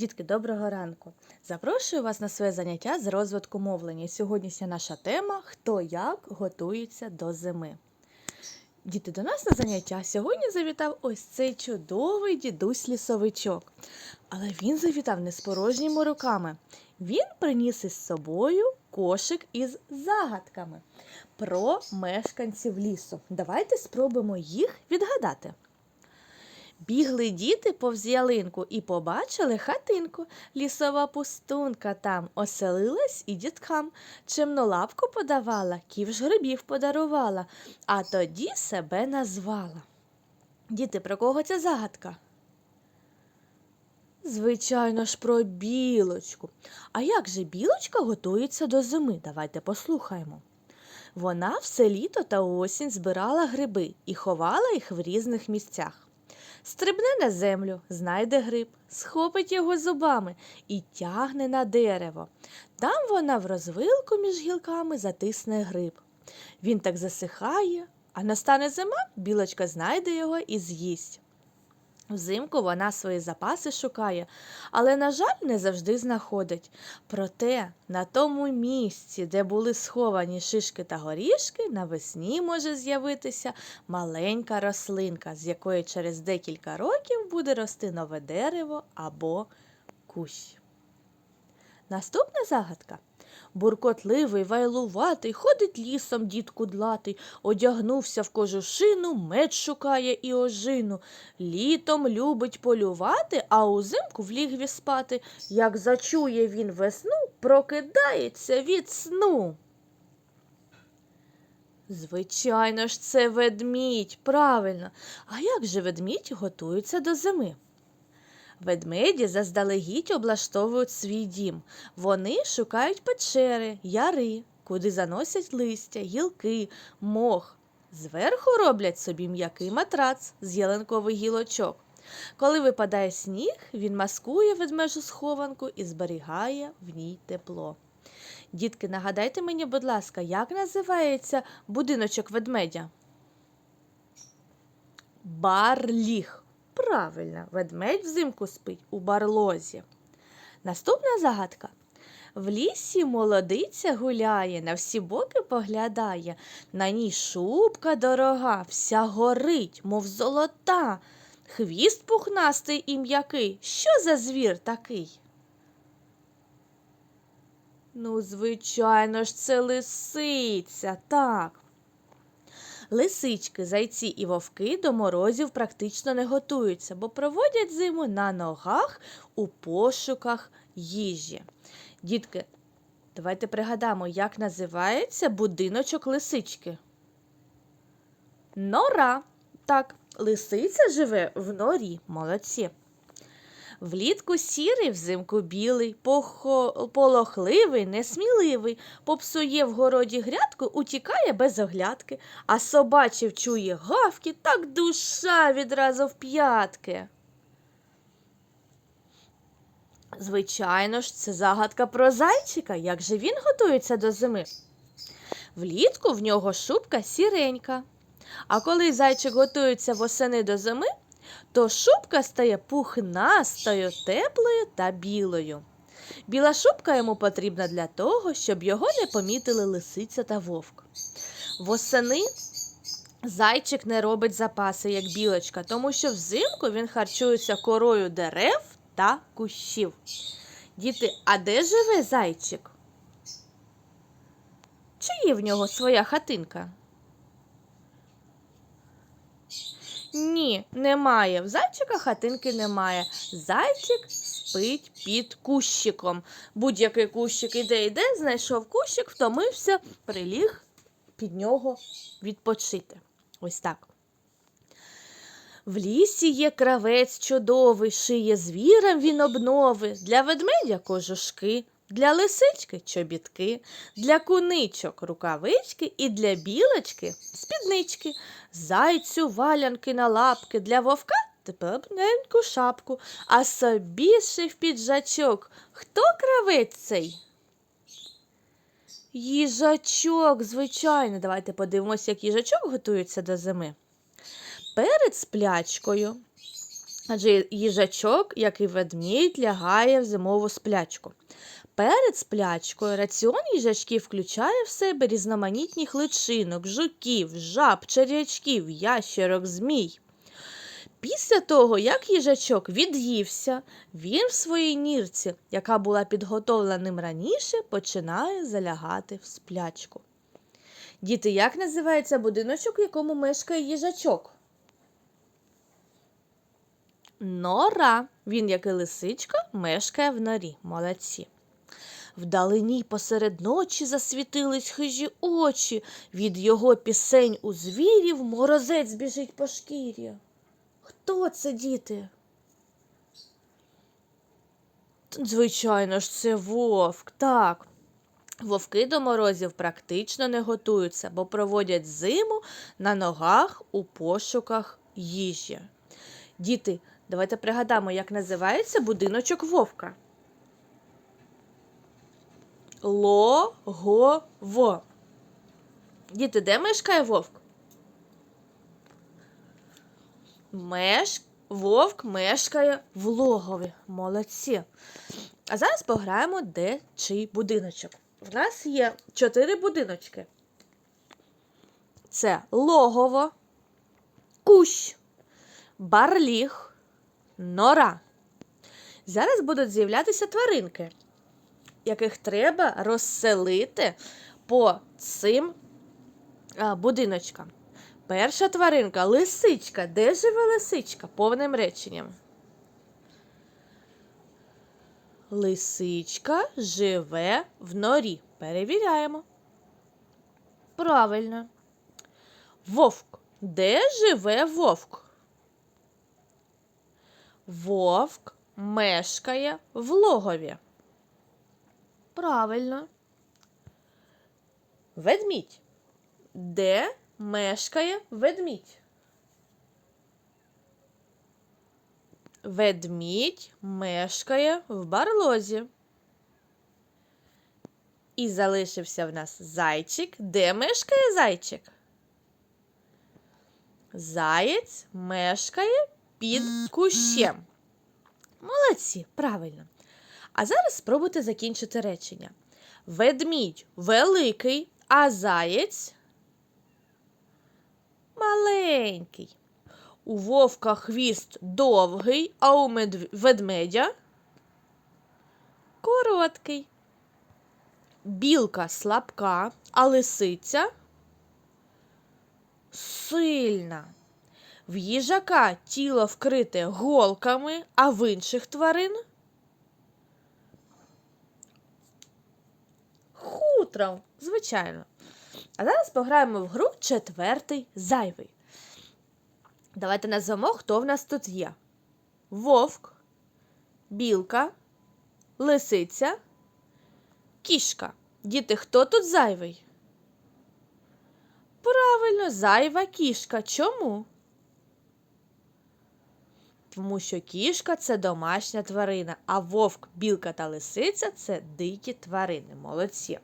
Дітки, доброго ранку! Запрошую вас на своє заняття з розвитку мовлення. Сьогоднішня наша тема Хто як готується до зими. Діти, до нас на заняття сьогодні завітав ось цей чудовий дідусь лісовичок. Але він завітав не з порожніми руками. Він приніс із собою кошик із загадками про мешканців лісу. Давайте спробуємо їх відгадати. Бігли діти повз ялинку і побачили хатинку. Лісова пустунка там оселилась і діткам. Чимну лапку подавала, ківш грибів подарувала, а тоді себе назвала. Діти, про кого ця загадка? Звичайно ж, про білочку. А як же білочка готується до зими? Давайте послухаємо. Вона все літо та осінь збирала гриби і ховала їх в різних місцях. Стрибне на землю, знайде гриб, схопить його зубами і тягне на дерево. Там вона в розвилку між гілками затисне гриб. Він так засихає, а настане зима, білочка знайде його і з'їсть. Взимку вона свої запаси шукає, але, на жаль, не завжди знаходить. Проте на тому місці, де були сховані шишки та горішки, навесні може з'явитися маленька рослинка, з якої через декілька років буде рости нове дерево або кущ. Наступна загадка. Буркотливий, вайлуватий, ходить лісом дід кудлатий, одягнувся в кожушину, меч шукає і ожину. Літом любить полювати, а узимку в лігві спати. Як зачує він весну, прокидається від сну. Звичайно ж, це ведмідь, правильно. А як же ведмідь готується до зими? Ведмеді заздалегідь облаштовують свій дім. Вони шукають печери, яри, куди заносять листя, гілки, мох. Зверху роблять собі м'який матрац з ялинкових гілочок. Коли випадає сніг, він маскує ведмежу схованку і зберігає в ній тепло. Дітки, нагадайте мені, будь ласка, як називається будиночок ведмедя? Барліг. Правильно, ведмедь взимку спить у барлозі. Наступна загадка. В лісі молодиця гуляє, на всі боки поглядає, на ній шубка дорога, вся горить, мов золота. Хвіст пухнастий і м'який. Що за звір такий? Ну, звичайно ж, це лисиця, так. Лисички, зайці і вовки до морозів практично не готуються, бо проводять зиму на ногах у пошуках їжі. Дітки, давайте пригадаємо, як називається будиночок лисички. Нора. Так, лисиця живе в норі. Молодці. Влітку сірий, взимку білий, похо... полохливий, несміливий, попсує в городі грядку, утікає без оглядки, а собачив чує гавки, так душа відразу в п'ятки. Звичайно ж, це загадка про зайчика. Як же він готується до зими? Влітку в нього шубка сіренька. А коли зайчик готується восени до зими, то шубка стає пухнастою, теплою та білою. Біла шубка йому потрібна для того, щоб його не помітили лисиця та вовк. Восени зайчик не робить запаси, як білочка, тому що взимку він харчується корою дерев та кущів. Діти, а де живе зайчик? Чи є в нього своя хатинка? Ні, немає. В зайчика хатинки немає. Зайчик спить під кущиком. Будь-який кущик іде, йде, знайшов кущик, втомився, приліг під нього відпочити. Ось так. В лісі є кравець чудовий, шиє звірам він обнови, для ведмедя кожушки, для лисички чобітки, для куничок рукавички і для білочки спіднички, зайцю валянки на лапки, для вовка тепленьку шапку, а собі шив піджачок. Хто кравець цей? Їжачок, звичайно. Давайте подивимося, як їжачок готується до зими. Перед сплячкою Адже їжачок, як і ведмідь, лягає в зимову сплячку. Перед сплячкою раціон їжачків включає в себе різноманітних личинок, жуків, жаб, черв'ячків, ящерок, змій. Після того, як їжачок від'ївся, він в своїй нірці, яка була підготовлена ним раніше, починає залягати в сплячку. Діти, як називається будиночок, в якому мешкає їжачок? Нора. Він, як і лисичка, мешкає в норі. Молодці. Вдалині посеред ночі засвітились хижі очі. Від його пісень у звірів морозець біжить по шкірі. Хто це, діти? Звичайно ж, це вовк, так. Вовки до морозів практично не готуються, бо проводять зиму на ногах у пошуках їжі. Діти, давайте пригадаємо, як називається будиночок вовка. Логово. Діти, де мешкає вовк? Меш... Вовк мешкає в логові. Молодці. А зараз пограємо де чий будиночок. В нас є чотири будиночки. Це логово, кущ, барліг, нора. Зараз будуть з'являтися тваринки, яких треба розселити по цим будиночкам. Перша тваринка лисичка. Де живе лисичка? Повним реченням. Лисичка живе в норі. Перевіряємо. Правильно. Вовк. Де живе вовк? Вовк мешкає в логові. Правильно. Ведмідь. Де мешкає ведмідь? Ведмідь мешкає в барлозі. І залишився в нас зайчик. Де мешкає зайчик? Заєць мешкає під кущем. Молодці, правильно. А зараз спробуйте закінчити речення. Ведмідь великий, а заєць маленький. У вовка хвіст довгий, а у ведмедя короткий. Білка слабка, а лисиця сильна. В їжака тіло вкрите голками, а в інших тварин хутром, звичайно. А зараз пограємо в гру четвертий зайвий. Давайте назвемо, хто в нас тут є: вовк, білка, лисиця, кішка. Діти, хто тут зайвий? Правильно, зайва кішка. Чому? Тому що кішка це домашня тварина, а вовк, білка та лисиця це дикі тварини. Молодці.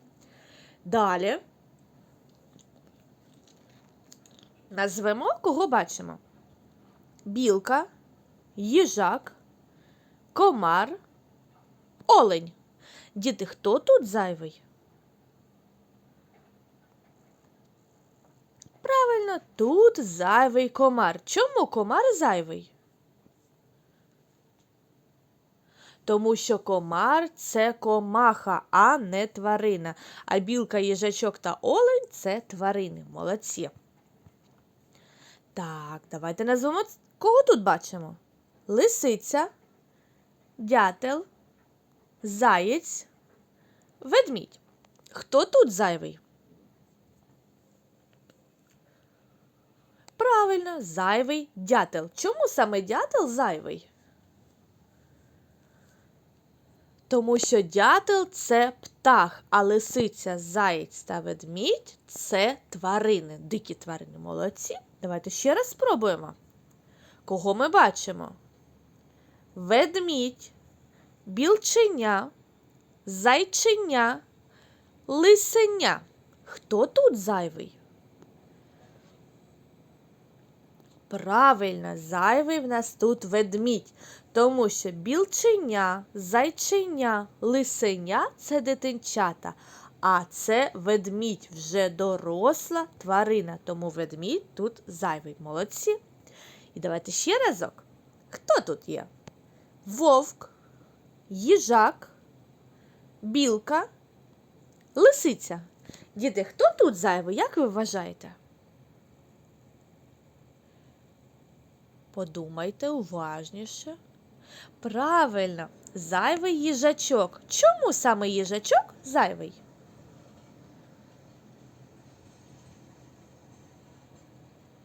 Далі назвемо, кого бачимо білка, їжак, комар, олень. Діти, хто тут зайвий? Правильно, тут зайвий комар. Чому комар зайвий? Тому що комар це комаха, а не тварина. А білка, їжачок та олень це тварини. Молодці. Так, давайте назвемо Кого тут бачимо? Лисиця, дятел, заєць, ведмідь. Хто тут зайвий? Правильно, зайвий дятел. Чому саме дятел зайвий? Тому що дятел це птах, а лисиця, заєць та ведмідь це тварини, дикі тварини. Молодці. Давайте ще раз спробуємо. Кого ми бачимо? Ведмідь, білченя, зайченя, лисеня. Хто тут зайвий? Правильно, зайвий в нас тут ведмідь, тому що білченя, зайченя, лисеня це дитинчата, а це ведмідь вже доросла тварина, тому ведмідь тут зайвий. Молодці. І давайте ще разок. Хто тут є? Вовк, їжак, білка, лисиця. Діти, хто тут зайвий, як ви вважаєте? Подумайте уважніше. Правильно, зайвий їжачок. Чому саме їжачок зайвий?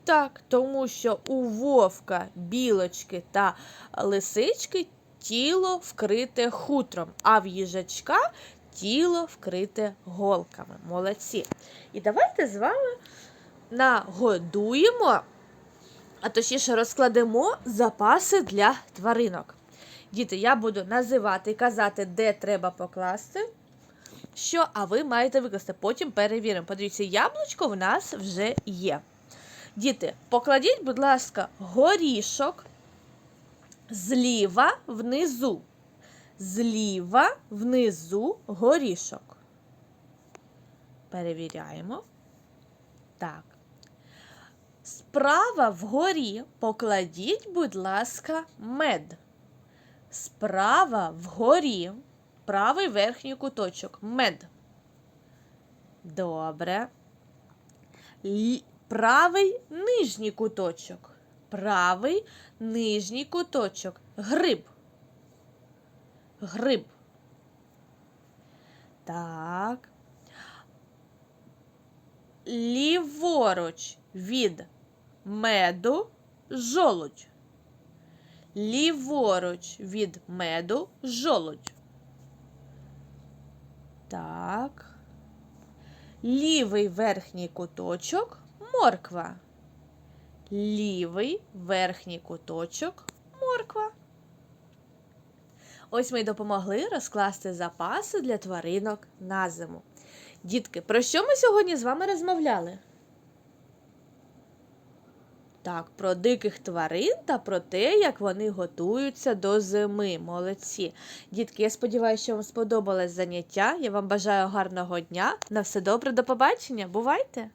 Так, тому що у вовка, білочки та лисички тіло вкрите хутром, а в їжачка тіло вкрите голками. Молодці. І давайте з вами нагодуємо, а точніше розкладемо запаси для тваринок. Діти, я буду називати і казати, де треба покласти. Що, а ви маєте викласти. Потім перевіримо. Подивіться, яблучко в нас вже є. Діти, покладіть, будь ласка, горішок зліва внизу. Зліва внизу горішок. Перевіряємо. Так. Справа вгорі покладіть, будь ласка, мед. Справа вгорі правий верхній куточок. Мед. Добре. Лі- Правий нижній куточок. Правий нижній куточок. Гриб. Гриб. Так. Ліворуч від меду жолудь. Ліворуч від меду жолудь. Так. Лівий верхній куточок морква. Лівий верхній куточок морква. Ось ми й допомогли розкласти запаси для тваринок на зиму. Дітки, про що ми сьогодні з вами розмовляли? Так, про диких тварин та про те, як вони готуються до зими. Молодці. Дітки, я сподіваюся, що вам сподобалось заняття. Я вам бажаю гарного дня. На все добре, до побачення. Бувайте!